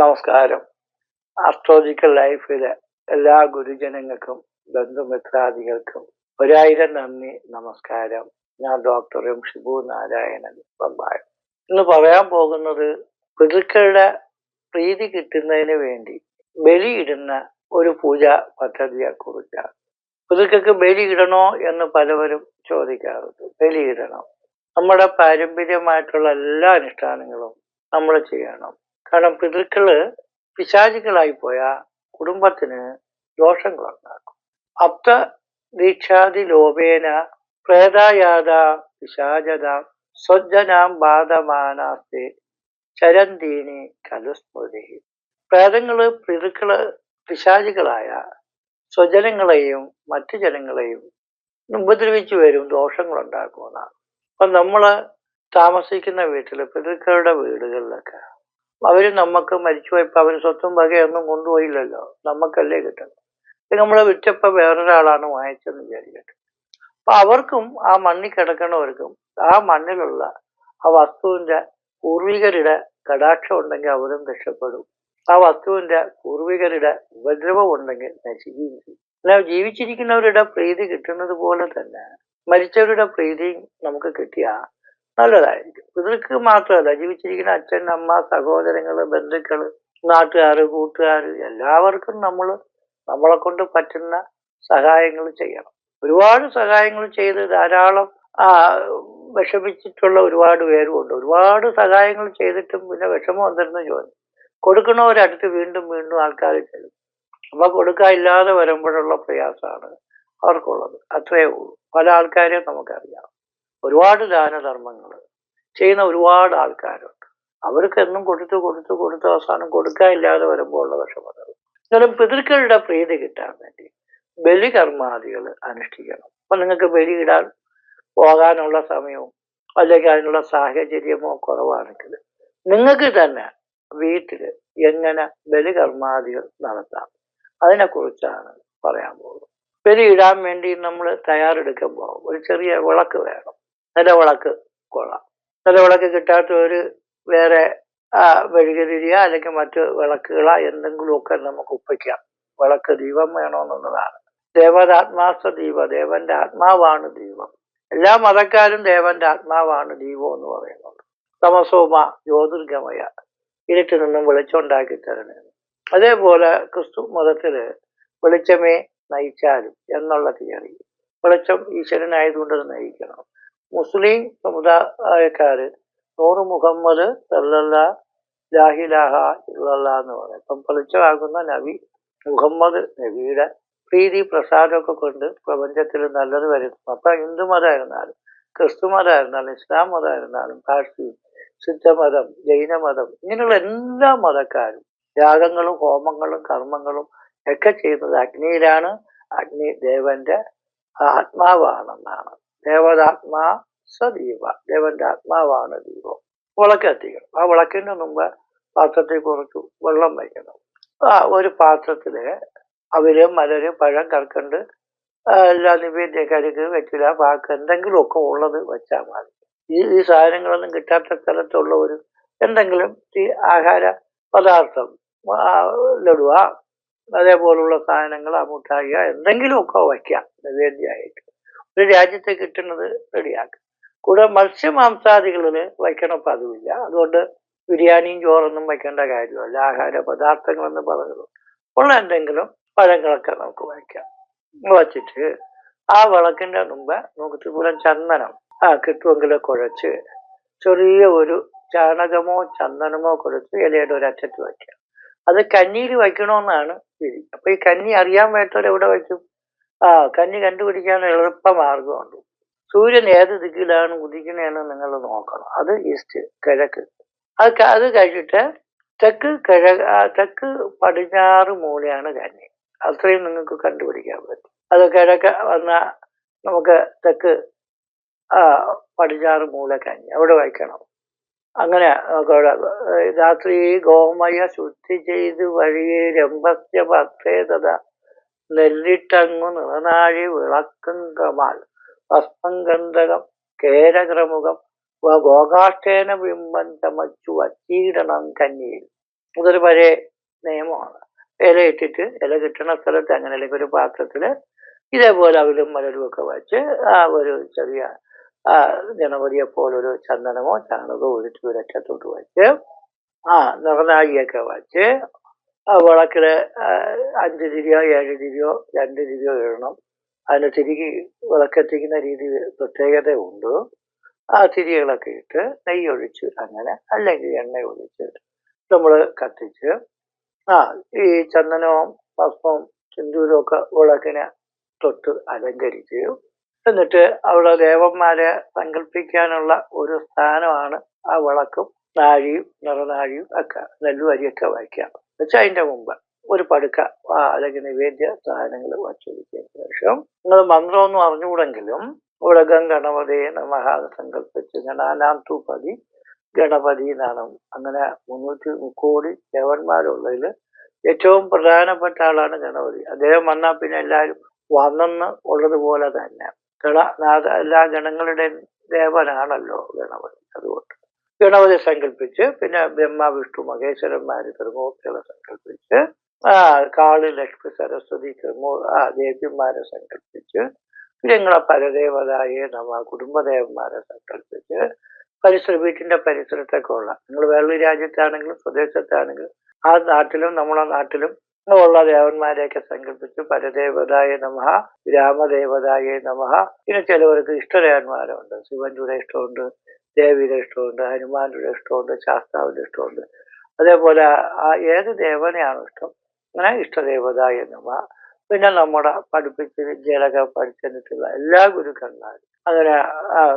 നമസ്കാരം. ആസ്ട്രോളജിക്കൽ ലൈഫിലെ എല്ലാ ഗുരുജനങ്ങൾക്കും ബന്ധുമിത്രാദികൾക്കും ഒരായിരം നന്ദി നമസ്കാരം. ഞാൻ ഡോക്ടർ എം ഷിബു നാരായണൻ പമ്പായം ഇന്ന് പറയാൻ പോകുന്നത് പിതൃക്കളുടെ പ്രീതി കിട്ടുന്നതിന് വേണ്ടി ബലിയിടുന്ന ഒരു പൂജ പദ്ധതിയെ കുറിച്ചാണ്. പിതൃക്കൾക്ക് ബലിയിടണോ എന്ന് പലവരും ചോദിക്കാറുണ്ട്. ബലിയിടണം. നമ്മുടെ പാരമ്പര്യമായിട്ടുള്ള എല്ലാ അനുഷ്ഠാനങ്ങളും നമ്മൾ ചെയ്യണം. കാരണം പിതൃക്കൾ പിശാചികളായി പോയ കുടുംബത്തിന് ദോഷങ്ങളുണ്ടാക്കും. അപ്ത ദീക്ഷാതി ലോപേന പ്രേതായാത പിശാചത സ്വജനാം ബാധമാനാസ്തി ചരന്തീനി കലുസ്മൃതി പ്രേതങ്ങൾ പിതൃക്കൾ പിശാചികളായ സ്വജനങ്ങളെയും മറ്റു ജനങ്ങളെയും ഉപദ്രവിച്ചു വരും ദോഷങ്ങൾ ഉണ്ടാക്കുമെന്നാണ് അപ്പൊ നമ്മൾ താമസിക്കുന്ന വീട്ടിൽ പിതൃക്കളുടെ വീടുകളിലൊക്കെ അവർ നമുക്ക് മരിച്ചുപോയപ്പോ അവർ സ്വത്തും വകയൊന്നും കൊണ്ടുപോയില്ലല്ലോ. നമുക്കല്ലേ കിട്ടുന്നത് നമ്മളെ വിറ്റപ്പോ വേറൊരാളാണ് വാങ്ങിച്ചെന്ന് വിചാരിക്കട്ടെ. അപ്പൊ അവർക്കും ആ മണ്ണിൽ കിടക്കണവർക്കും ആ മണ്ണിലുള്ള ആ വസ്തുവിന്റെ പൂർവികരുടെ കടാക്ഷം ഉണ്ടെങ്കിൽ അവരും രക്ഷപ്പെടും. ആ വസ്തുവിന്റെ പൂർവികരുടെ ഉപദ്രവം ഉണ്ടെങ്കിൽ നശിക്കുകയും ചെയ്യും. ജീവിച്ചിരിക്കുന്നവരുടെ പ്രീതി കിട്ടുന്നത് പോലെ തന്നെ മരിച്ചവരുടെ പ്രീതിയും നമുക്ക് കിട്ടിയ നല്ലതായിരിക്കും. ഇവർക്ക് മാത്രമല്ല ജീവിച്ചിരിക്കുന്ന അച്ഛൻ അമ്മ സഹോദരങ്ങൾ ബന്ധുക്കൾ നാട്ടുകാർ കൂട്ടുകാർ എല്ലാവർക്കും നമ്മൾ നമ്മളെ കൊണ്ട് പറ്റുന്ന സഹായങ്ങൾ ചെയ്യണം. ഒരുപാട് സഹായങ്ങൾ ചെയ്ത് ധാരാളം വിഷമിച്ചിട്ടുള്ള ഒരുപാട് പേരുമുണ്ട് ഒരുപാട് സഹായങ്ങൾ ചെയ്തിട്ടും പിന്നെ വിഷമം വന്നിരുന്ന ചോദിച്ചു കൊടുക്കണവരടുത്ത് വീണ്ടും വീണ്ടും ആൾക്കാർ ചെല്ലും. അപ്പൊ കൊടുക്കാനില്ലാതെ വരുമ്പോഴുള്ള പ്രയാസമാണ് അവർക്കുള്ളത്. അത്രയേ ഉള്ളൂ. പല ആൾക്കാരെയും നമുക്കറിയാം. ഒരുപാട് ദാനധർമ്മങ്ങൾ ചെയ്യുന്ന ഒരുപാട് ആൾക്കാരുണ്ട്. അവർക്ക് എന്നും കൊടുത്ത് കൊടുത്ത് കൊടുത്ത് അവസാനം കൊടുക്കാനില്ലാതെ വരുമ്പോൾ ഉള്ള വിഷമതകൾ. എന്നാലും പിതൃക്കളുടെ പ്രീതി കിട്ടാൻ വേണ്ടി ബലികർമാദികൾ അനുഷ്ഠിക്കണം. അപ്പൊ നിങ്ങൾക്ക് ബലിയിടാൻ പോകാനുള്ള സമയവും അല്ലെങ്കിൽ അതിനുള്ള സാഹചര്യമോ കുറവാണെങ്കിൽ നിങ്ങൾക്ക് തന്നെ വീട്ടിൽ എങ്ങനെ ബലികർമാദികൾ നടത്താം? അതിനെക്കുറിച്ചാണ് പറയാൻ പോകുന്നത്. ബലിയിടാൻ വേണ്ടി നമ്മൾ തയ്യാറെടുക്കുമ്പോൾ ഒരു ചെറിയ വിളക്ക് വേണം. നിലവിളക്ക് കൊള്ളാം. നിലവിളക്ക് കിട്ടാത്ത ഒരു വേറെ മെഴുകുതിരിയ അല്ലെങ്കിൽ മറ്റ് വിളക്കുകളോ എന്തെങ്കിലുമൊക്കെ നമുക്ക് ഒപ്പിക്കാം വിളക്ക് ദീപം വേണമെന്നുള്ളതാണ്. ദേവതാത്മാസ്ത ദീപ ദേവന്റെ ആത്മാവാണ് ദീപം എല്ലാ മതക്കാരും ദേവന്റെ ആത്മാവാണ് ദീപം എന്ന് പറയുന്നത് തമസോമ ജ്യോതിർഗമയ ഇരുട്ടിൽ നിന്നും വെളിച്ചമുണ്ടാക്കി തരണേ അതേപോലെ ക്രിസ്തു മതത്തിൽ വെളിച്ചമേ നയിച്ചാലും എന്നുള്ള തിയറി. വെളിച്ചം ഈശ്വരനായതുകൊണ്ട് നയിക്കണം. മുസ്ലിം സമുദായക്കാര് നൂറ് മുഹമ്മദ് എന്ന് പറയും. ഇപ്പം വെളിച്ചമാകുന്ന നബി മുഹമ്മദ് നബിയുടെ പ്രീതി പ്രസാദമൊക്കെ കൊണ്ട് പ്രപഞ്ചത്തിൽ നല്ലത് വരുന്നു. അപ്പൊ ഹിന്ദു മതമായിരുന്നാലും ക്രിസ്തു മതമായിരുന്നാലും ഇസ്ലാം മതമായിരുന്നാലും പാഴ്സി സിദ്ധമതം ജൈനമതം ഇങ്ങനെയുള്ള എല്ലാ മതക്കാരും യാഗങ്ങളും ഹോമങ്ങളും കർമ്മങ്ങളും ഒക്കെ ചെയ്യുന്നത് അഗ്നിയിലാണ്. അഗ്നി ദേവന്റെ ആത്മാവാണെന്നാണ്. ദേവതാത്മാ സദീപ ദേവന്റെ ആത്മാവാണ് ദീപം. വിളക്ക് കത്തിക്കണം ആ വിളക്കിന് മുമ്പ് പാത്രത്തിൽ കുറച്ച് വെള്ളം വയ്ക്കണം. ആ ഒരു പാത്രത്തിൽ അവർ മലര് പഴം കറക്കണ്ട് എല്ലാ നിവേദ്യ കരുക്ക് വെച്ചില്ല പാക്ക് എന്തെങ്കിലുമൊക്കെ ഉള്ളത് വെച്ചാൽ മതി. ഈ ഈ സാധനങ്ങളൊന്നും കിട്ടാത്ത സ്ഥലത്തുള്ള ഒരു എന്തെങ്കിലും ഈ ആഹാര പദാർത്ഥം ലഡുവ അതേപോലുള്ള സാധനങ്ങൾ മുട്ടായിക എന്തെങ്കിലുമൊക്കെ വയ്ക്കാം. നിവേദ്യമായിട്ട് ഒരു രാജ്യത്ത് കിട്ടുന്നത് റെഡിയാക്കുക കൂടെ മത്സ്യമാംസാദികളിൽ വയ്ക്കണ പതിവില്ല അതുകൊണ്ട് ബിരിയാണിയും ചോറൊന്നും വയ്ക്കേണ്ട കാര്യമല്ല. ആഹാര പദാർത്ഥങ്ങളെന്ന് പറഞ്ഞത് ഉള്ള എന്തെങ്കിലും പഴങ്ങളൊക്കെ നമുക്ക് വയ്ക്കാം. വച്ചിട്ട് ആ വിളക്കിന്റെ മുമ്പ് നമുക്ക് ത്രിപുരം ചന്ദനം ആ കിട്ടുമെങ്കിൽ കുഴച്ച് ചെറിയ ഒരു ചാണകമോ ചന്ദനമോ കുഴച്ച് ഇലയുടെ ഒരു അറ്റത്ത് വയ്ക്കുക അത് കന്നിയിൽ വയ്ക്കണമെന്നാണ് വിധി. അപ്പൊ ഈ കന്നി അറിയാൻ വേണ്ടവരെവിടെ വയ്ക്കും? ആ കന്നി കണ്ടുപിടിക്കാൻ എളുപ്പ മാർഗമുണ്ട്. സൂര്യൻ ഏത് ദിക്കിലാണ് ഉദിക്കണേന്ന് നിങ്ങൾ നോക്കണം. അത് ഈസ്റ്റ് കിഴക്ക്. അത് അത് കഴിച്ചിട്ട് തെക്ക് കിഴ തെക്ക് പടിഞ്ഞാറ് മൂലയാണ് കന്നി അത്രയും നിങ്ങൾക്ക് കണ്ടുപിടിക്കാൻ പറ്റും. അത് കിഴക്ക് വന്ന നമുക്ക് തെക്ക് പടിഞ്ഞാറ് മൂല കന്നി അവിടെ വയ്ക്കണം. അങ്ങനെ രാത്രി ഗോമയ ശുദ്ധി ചെയ്ത് വഴിയെ രംഭസ്യ ഭക്തേതത നെല്ലിട്ടങ്ങു നിറനാഴി വിളക്കും കമാൽ ഭസ്മം ഗന്ധകം കേരഗ്രമുഖം ഗോകാഷ്ടേന ബിംബം ചമച്ചു വച്ചീടണം കന്നിയിൽ. ഇതൊരു പഴയ നിയമമാണ്. ഇല ഇട്ടിട്ട് ഇല കിട്ടണ സ്ഥലത്ത് അങ്ങനെ അല്ലെങ്കിൽ ഒരു പാത്രത്തിൽ ഇതേപോലെ അവരും മലരും ഒക്കെ വെച്ച് ആ ഒരു ചെറിയ ഗണപതിയെ പോലൊരു ചന്ദനമോ ചാണകമോ ഉരുട്ടി ഒരറ്റത്തോട്ട് വെച്ച് ആ നിറനാഴിയൊക്കെ വെച്ച് ആ വിളക്കിൽ ആ, അഞ്ച് തിരിയോ ഏഴ് തിരിയോ രണ്ട് തിരിയോ ഇടണം. അതിന് തിരികെ വിളക്കെത്തിക്കുന്ന രീതി പ്രത്യേകതയുണ്ട് ആ തിരികളൊക്കെ ഇട്ട് നെയ്യ് ഒഴിച്ച് അങ്ങനെ അല്ലെങ്കിൽ എണ്ണ ഒഴിച്ച് നമ്മൾ കത്തിച്ച് ആ ഈ ചന്ദനവും ഭസ്മവും സിന്ദൂരവും ഒക്കെ വിളക്കിനെ തൊട്ട് അലങ്കരിച്ച് എന്നിട്ട് അവിടെ ദേവന്മാരെ സങ്കല്പിക്കാനുള്ള ഒരു സ്ഥാനമാണ് ആ വിളക്കും നാഴിയും നിറനാഴിയും ഒക്കെ നെല്ലുവരിയൊക്കെ വയ്ക്കാം വെച്ചാൽ അതിന്റെ മുമ്പ് ഒരു പടുക്ക അല്ലെങ്കിൽ നിവേദ്യ സാധനങ്ങൾ വച്ചൊരുക്കിയതിന് ശേഷം. നിങ്ങൾ മന്ത്രമൊന്നും അറിഞ്ഞുകൂടെങ്കിലും ഇവിടെ ഗംഗണപതേ മഹാസങ്കല്പിച്ച് സങ്കല്പിച്ച് തൂപതി ഗണപതി എന്നാണ്. അങ്ങനെ മുന്നൂറ്റി മുക്കോടി ദേവന്മാരുള്ളതിൽ ഏറ്റവും പ്രധാനപ്പെട്ട ആളാണ് ഗണപതി. അദ്ദേഹം വന്നാൽ പിന്നെ എല്ലാവരും വന്നെന്ന് ഉള്ളതുപോലെ തന്നെ. ഗണനാഥ എല്ലാ ഗണങ്ങളുടെയും ദേവനാണല്ലോ ഗണപതി. അതുകൊണ്ട് ഗണപതി സങ്കല്പിച്ച് പിന്നെ ബ്രഹ്മ വിഷ്ണു മഹേശ്വരന്മാര് ത്രിമൂർത്തികളെ സങ്കല്പിച്ച് ആ കാളി ലക്ഷ്മി സരസ്വതി ത്രിമൂ ആ ദേവിമാരെ സങ്കല്പിച്ച് ഞങ്ങളെ പരദേവതായെ നമ്മ കുടുംബദേവന്മാരെ സങ്കല്പിച്ച് പരിസര വീട്ടിന്റെ പരിസരത്തൊക്കെ ഉള്ള നിങ്ങൾ വേറൊരു രാജ്യത്താണെങ്കിലും സ്വദേശത്താണെങ്കിലും ആ നാട്ടിലും നമ്മളെ നാട്ടിലും ഉള്ള ദേവന്മാരെയൊക്കെ സങ്കല്പിച്ച് പരദേവതായ നമ രാമദേവതായ നമ പിന്നെ ചിലവർക്ക് ഇഷ്ടദേവന്മാരുണ്ട് ശിവന്റെ ഇഷ്ടമുണ്ട് ദേവിയുടെ ഇഷ്ടമുണ്ട് ഹനുമാന്റെ ഇഷ്ടമുണ്ട് ശാസ്താവിന്റെ ഇഷ്ടമുണ്ട്. അതേപോലെ ആ ഏത് ദേവനെയാണോ ഇഷ്ടം അങ്ങനെ ഇഷ്ടദേവത നമ പിന്നെ നമ്മുടെ പഠിപ്പിച്ച് വിദ്യയിലൊക്കെ പഠിച്ചിട്ടുള്ള എല്ലാ ഗുരുക്കന്മാരും അങ്ങനെ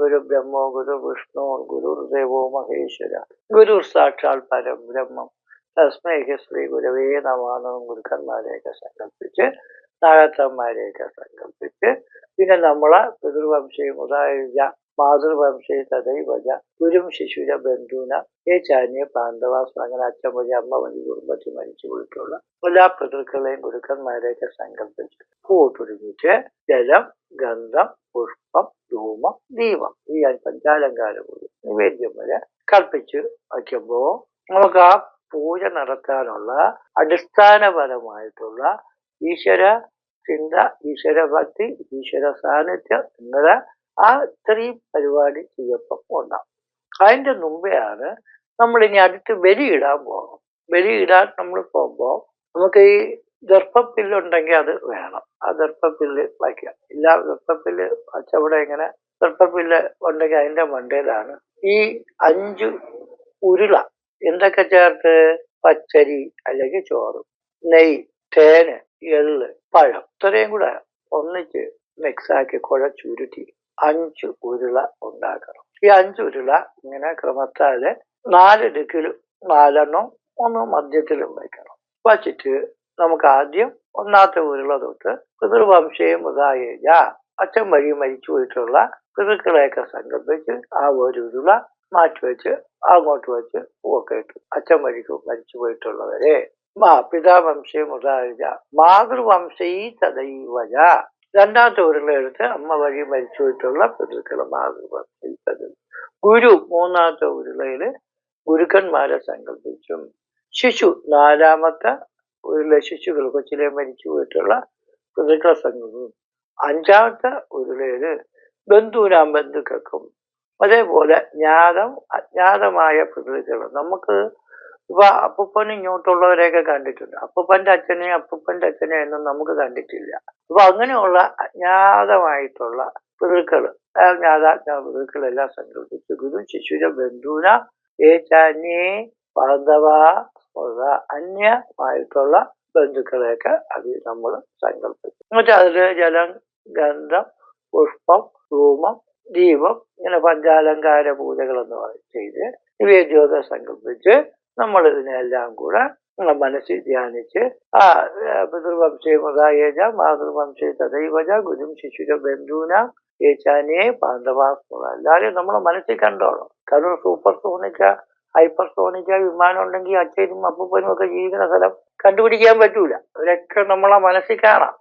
ഗുരു ബ്രഹ്മോ ഗുരു വിഷ്ണു ഗുരു ദേവോ മഹേശ്വര ഗുരു സാക്ഷാൽ പരം ബ്രഹ്മം തസ്മൈക്ക് ശ്രീ ഗുരുവേ നമാനവും ഗുരുക്കന്മാരെയൊക്കെ സങ്കല്പിച്ച് നാഗത്തന്മാരെയൊക്കെ സങ്കല്പിച്ച് പിന്നെ നമ്മളെ പിതൃവംശയും ഉദാഹരിച്ച മാതൃവംശയെ തദൈവജ ഗുരും ശിശുര ബന്ധുന ഏ ചാന്യ പാണ്ഡവാസ് അങ്ങനെ അച്ഛൻ വഴി അമ്മ വഴി കുടുംബത്തിൽ മരിച്ചു പോയിട്ടുള്ള എല്ലാ പിതൃക്കളെയും ഗുരുക്കന്മാരെയൊക്കെ സങ്കല്പിച്ച് പൂട്ടൊരുമിച്ച് ജലം ഗന്ധം പുഷ്പം ധൂമം ദീപം ഈ പഞ്ചാലങ്കാരം കൂടി നിവേദ്യം വരെ കൽപ്പിച്ച് വയ്ക്കുമ്പോ നമുക്ക് ആ പൂജ നടത്താനുള്ള അടിസ്ഥാനപരമായിട്ടുള്ള ഈശ്വര ചിന്ത ഈശ്വര ഭക്തി ഈശ്വര സാന്നിധ്യം എന്നിവ ആ ഇത്രയും പരിപാടി ചെയ്യപ്പം ഉണ്ടാവും. അതിന്റെ മുമ്പെയാണ് നമ്മൾ ഇനി അടുത്ത് ബലിയിടാൻ പോകണം ബലിയിടാൻ നമ്മൾ പോകുമ്പോൾ നമുക്ക് ഈ ദർഭപ്പില്ലുണ്ടെങ്കിൽ അത് വേണം. ആ ദർഭപ്പില്ല് വയ്ക്കാം. ഇല്ല ദർഭപ്പില്ല് വച്ചവിടെ ഇങ്ങനെ ദർഭപ്പില്ല് ഉണ്ടെങ്കിൽ അതിന്റെ മണ്ടയിലാണ് ഈ അഞ്ച് ഉരുള എന്തൊക്കെ ചേർത്ത്? പച്ചരി അല്ലെങ്കിൽ ചോറ് നെയ് തേന് എള്ള് പഴം ഇത്രയും കൂടെ ഒന്നിച്ച് മിക്സാക്കി കുഴച്ചുരുട്ടി. അഞ്ച് ഉരുള ഉണ്ടാക്കണം. ഈ അഞ്ച് ഉരുള ഇങ്ങനെ ക്രമത്താൽ നാല് ദിക്കിലും നാലെണ്ണം ഒന്ന് മധ്യത്തിലും വയ്ക്കണം വച്ചിട്ട് നമുക്ക് ആദ്യം ഒന്നാമത്തെ ഉരുള തൊട്ട് പിതൃവംശയും ഉദായേജ അച്ഛൻ വഴി മരിച്ചു പോയിട്ടുള്ള പിതൃക്കളെയൊക്കെ സങ്കല്പിച്ച് ആ ഒരു ഉരുള മാറ്റിവെച്ച് അങ്ങോട്ട് വെച്ച് പൂവൊക്കെ ഇട്ടു അച്ഛൻ വഴിക്ക് മരിച്ചു പോയിട്ടുള്ളവരെ. മാ പിതാവംശയും ഉദായ മാതൃവംശീ തദൈവജ. രണ്ടാമത്തെ ഉരുള എടുത്ത് അമ്മ വഴി മരിച്ചു പോയിട്ടുള്ള പിതൃക്കളെ മാതൃഭാഷയിൽ തദൈ ഗുരു മൂന്നാമത്തെ ഉരുളയിൽ ഗുരുക്കന്മാരെ സങ്കല്പിച്ചും. ശിശു നാലാമത്തെ ഉരുള ശിശുക്കൾ കൊച്ചിലെ മരിച്ചു പോയിട്ടുള്ള പിതൃക്കളെ സങ്കല്പിച്ചും. അഞ്ചാമത്തെ ഉരുളയിൽ ബന്ധുരാം ബന്ധുക്കൾക്കും അതേപോലെ ജ്ഞാതം അജ്ഞാതമായ പിതൃക്കൾ നമുക്ക് ഇപ്പൊ അപ്പൂപ്പനും ഇങ്ങോട്ടുള്ളവരെയൊക്കെ കണ്ടിട്ടുണ്ട്. അപ്പൂപ്പന്റെ അച്ഛനെയും അപ്പൂപ്പന്റെ അച്ഛനെയൊന്നും നമുക്ക് കണ്ടിട്ടില്ല. അപ്പൊ അങ്ങനെയുള്ള അജ്ഞാതമായിട്ടുള്ള പിതൃക്കൾ. അജ്ഞാതാജ്ഞാ പിതൃക്കളെല്ലാം സങ്കല്പിച്ച് ഗുരു ശിശുര ബന്ധുന ഏറ്റാന്യേ പാന്തവ അന്യമായിട്ടുള്ള ബന്ധുക്കളെയൊക്കെ അതിൽ നമ്മൾ സങ്കല്പിച്ചു എന്നിട്ട് അതിൽ ജലം ഗന്ധം പുഷ്പം ധൂമം ദീപം ഇങ്ങനെ പഞ്ചാലങ്കാര പൂജകൾ എന്ന് പറയും ചെയ്ത് നിവേദ്യമൊക്കെ സങ്കല്പിച്ച് നമ്മൾ ഇതിനെല്ലാം കൂടെ നമ്മുടെ മനസ്സിൽ ധ്യാനിച്ച് ആ പിതൃവംശേ മൃതായേജ മാതൃവംശേ തദൈവജ ഗുരും ശിശുര ബന്ധുന ഏച്ചാനിയെ പാണ്ഡവാസ്മൃത എല്ലാവരും നമ്മളെ മനസ്സിൽ കണ്ടോളാം കാരണം സൂപ്പർ സോണിക്ക ഹൈപ്പർ സോണിക്ക വിമാനം ഉണ്ടെങ്കിൽ അച്ഛനും അപ്പൂപ്പനും ഒക്കെ ജീവിക്കുന്ന സ്ഥലം കണ്ടുപിടിക്കാൻ പറ്റൂല. അവരൊക്കെ നമ്മളെ മനസ്സിൽ കാണാം.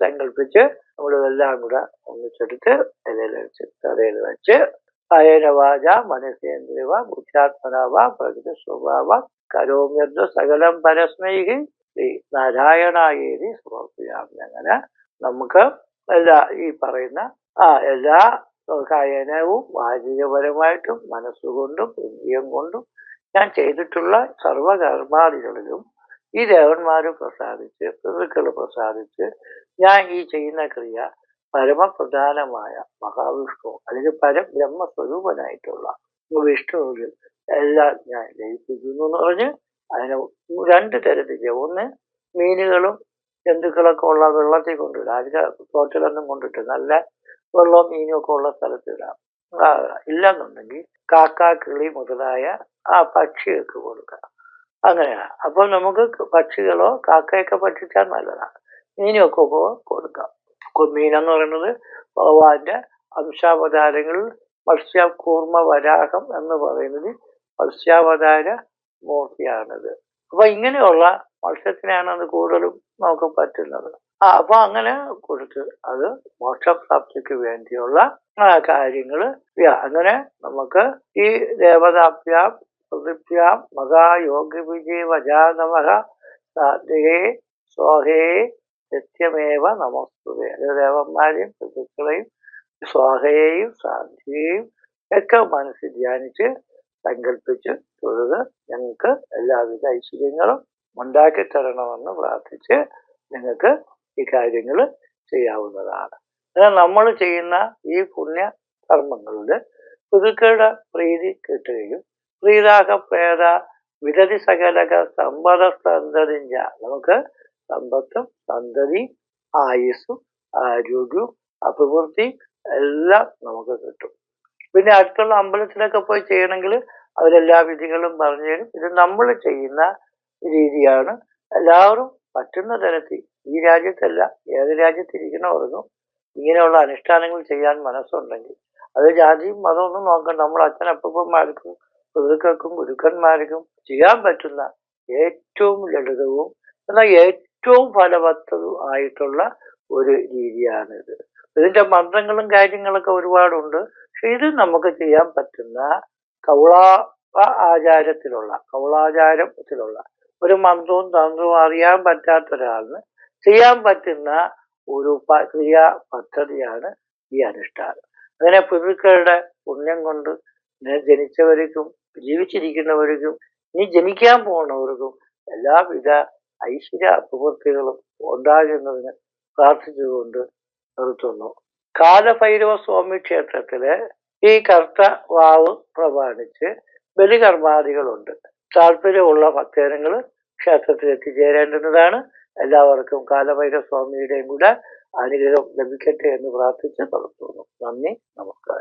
സങ്കല്പിച്ച് നമ്മളിതെല്ലാം കൂടെ ഒന്നിച്ചെടുത്ത് ഇലയിൽ വെച്ച് തലയിൽ വെച്ച് കായേന വാച മനസേന്ദ്രിയവ ബുദ്ധ്യാത്മനാവ പ്രകൃതി സ്വഭാവ കരോമ്യദ്വ സകലം പരസ്മൈകി ശ്രീ നാരായണായേരി സമർപ്പിക്കാം അങ്ങനെ നമുക്ക് എല്ലാ ഈ പറയുന്ന ആ എല്ലാ കായനവും വാചികപരമായിട്ടും മനസ്സുകൊണ്ടും ഇന്ദ്രിയം കൊണ്ടും ഞാൻ ചെയ്തിട്ടുള്ള സർവകർമാദികളിലും ഈ ദേവന്മാർ പ്രസാദിച്ച് പിതൃക്കൾ പ്രസാദിച്ച് ഞാൻ ഈ ചെയ്യുന്ന ക്രിയ പരമപ്രധാനമായ മഹാവിഷ്ണു അല്ലെങ്കിൽ പരബ്രഹ്മസ്വരൂപനായിട്ടുള്ള വിഷ്ണുവിൽ എല്ലാം ഞാൻ ലയിപ്പിക്കുന്നു എന്ന് പറഞ്ഞ് അതിനെ രണ്ട് തരത്തിൽ ഒന്ന് മീനുകളും ജന്തുക്കളൊക്കെ ഉള്ള വെള്ളത്തിൽ കൊണ്ടിടാം അതിന് തോട്ടിലൊന്നും കൊണ്ടിട്ട് നല്ല വെള്ളവും മീനും ഒക്കെ ഉള്ള സ്ഥലത്തിടാം ഇല്ല ഇല്ലെന്നുണ്ടെങ്കിൽ കാക്ക കിളി മുതലായ ആ പക്ഷികൾക്ക് കൊടുക്കാം. അങ്ങനെയാണ് അപ്പോൾ നമുക്ക് പക്ഷികളോ കാക്കയൊക്കെ പറ്റിച്ചാൽ നല്ലതാണ്. മീനൊക്കെ കൊടുക്കാം. കൊ- എന്ന് പറയുന്നത് ഭഗവാന്റെ അംശാവതാരങ്ങളിൽ മത്സ്യ കൂർമ്മ വരാഹം എന്ന് പറയുന്നത് മത്സ്യാവതാര മൂർത്തിയാണിത്. അപ്പൊ ഇങ്ങനെയുള്ള മത്സ്യത്തിനാണ് അത് കൂടുതലും നമുക്ക് പറ്റുന്നത്. ആ അപ്പൊ അങ്ങനെ കൊടുത്ത് അത് മോക്ഷപ്രാപ്തിക്ക് വേണ്ടിയുള്ള കാര്യങ്ങൾ അങ്ങനെ നമുക്ക് ഈ ദേവതാഭ്യാം പൃഥിഭ്യാം മഹായോഗി വിജയ വജാനമഹ സാധ്യേ സ്വാഹേ സത്യമേവ നമസ്തുതേ. ദേവന്മാരെയും പൃഥുക്കളെയും സ്വാഹയെയും സാധ്യയെയും ഒക്കെ മനസ്സിൽ ധ്യാനിച്ച് സങ്കല്പിച്ച് തൊഴുത് ഞങ്ങൾക്ക് എല്ലാവിധ ഐശ്വര്യങ്ങളും ഉണ്ടാക്കി തരണമെന്ന് പ്രാർത്ഥിച്ച് നിങ്ങൾക്ക് ഈ കാര്യങ്ങൾ ചെയ്യാവുന്നതാണ്. എന്നാൽ നമ്മൾ ചെയ്യുന്ന ഈ പുണ്യ കർമ്മങ്ങളുടെ പുതുക്കളുടെ പ്രീതി കിട്ടുകയും പ്രീതാക പ്രേത വിരതി സകലക സമ്പദ സന്തതിഞ്ച നമുക്ക് സമ്പത്തും സന്തതി ആയുസ്സും ആരോഗ്യവും അഭിവൃദ്ധി എല്ലാം നമുക്ക് കിട്ടും. പിന്നെ അടുത്തുള്ള അമ്പലത്തിലൊക്കെ പോയി ചെയ്യണമെങ്കിൽ അവരെല്ലാ വിധികളും പറഞ്ഞു തരും. ഇത് നമ്മൾ ചെയ്യുന്ന രീതിയാണ്. എല്ലാവരും പറ്റുന്ന തരത്തിൽ ഈ രാജ്യത്തല്ല ഏത് രാജ്യത്തിരിക്കണവർക്കും ഇങ്ങനെയുള്ള അനുഷ്ഠാനങ്ങൾ ചെയ്യാൻ മനസ്സുണ്ടെങ്കിൽ അത് ജാതിയും മതമൊന്നും നോക്കണ്ട. നമ്മൾ അച്ഛനപ്പന്മാർക്കും പിതൃക്കൾക്കും ഗുരുക്കന്മാർക്കും ചെയ്യാൻ പറ്റുന്ന ഏറ്റവും ലളിതവും എന്നാൽ ഏറ്റവും ഫലവത്തതും ആയിട്ടുള്ള ഒരു രീതിയാണിത്. ഇതിന്റെ മന്ത്രങ്ങളും കാര്യങ്ങളൊക്കെ ഒരുപാടുണ്ട്. പക്ഷെ ഇത് നമുക്ക് ചെയ്യാൻ പറ്റുന്ന കൗളാ ആചാരത്തിലുള്ള കൗളാചാരത്തിലുള്ള ഒരു മന്ത്രവും തന്ത്രവും അറിയാൻ പറ്റാത്ത ഒരാളിന് ചെയ്യാൻ പറ്റുന്ന ഒരു ക്രിയാ പദ്ധതിയാണ് ഈ അനുഷ്ഠാനം. അങ്ങനെ പിതൃക്കളുടെ പുണ്യം കൊണ്ട് ജനിച്ചവർക്കും ജീവിച്ചിരിക്കുന്നവർക്കും ഇനി ജനിക്കാൻ പോകുന്നവർക്കും എല്ലാവിധ ഐശ്വര്യ പ്രവൃത്തികളും ഉണ്ടാകുന്നതിന് പ്രാർത്ഥിച്ചുകൊണ്ട് നിർത്തുന്നു. കാലഭൈരവ സ്വാമി ക്ഷേത്രത്തിലെ ഈ കർത്ത വാവ് പ്രമാണിച്ച് ബലികർമാദികളുണ്ട്. താല്പര്യമുള്ള ഭക്തജനങ്ങൾ ക്ഷേത്രത്തിൽ എത്തിച്ചേരേണ്ടുന്നതാണ്. എല്ലാവർക്കും കാലഭൈരവ സ്വാമിയുടെയും കൂടെ അനുഗ്രഹം ലഭിക്കട്ടെ എന്ന് പ്രാർത്ഥിച്ച് നടത്തുന്നു നന്ദി നമസ്കാരം.